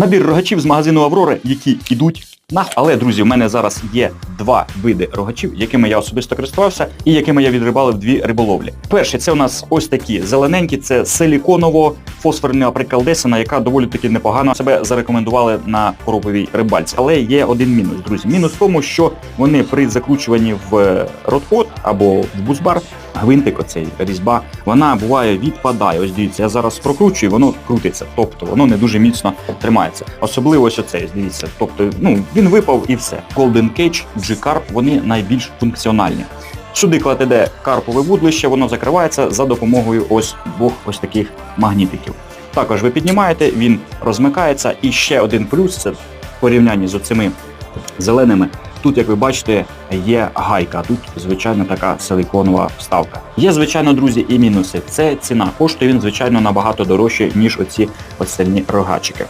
Набір рогачів з магазину Аврори, які йдуть на. Але, друзі, в мене зараз є два види рогачів, якими я особисто користувався і якими я відрибалив дві риболовлі. Перші це у нас ось такі зелененькі, це силіконово-фосфорна приколдесина, яка доволі таки непогано себе зарекомендували на короповій рибальці. Але є один мінус, друзі. Мінус в тому, що вони при закручуванні в ротпот або в бузбар, гвинтик, оцей різьба, вона буває відпадає. Ось дивіться, я зараз прокручую, воно крутиться, тобто воно не дуже міцно тримається. Особливо ось оцей, дивіться. Тобто, ну він випав і все. Golden Cage, G-Carp, вони найбільш функціональні. Сюди кладете карпове вудлище, воно закривається за допомогою ось двох ось таких магнітиків. Також ви піднімаєте, він розмикається. І ще один плюс це в порівнянні з оцими зеленими. Тут, як ви бачите, є гайка. Тут, звичайно, така силиконова вставка. Є, звичайно, друзі, і мінуси. Це ціна. Коштує він, звичайно, набагато дорожче, ніж оці остальні рогачики.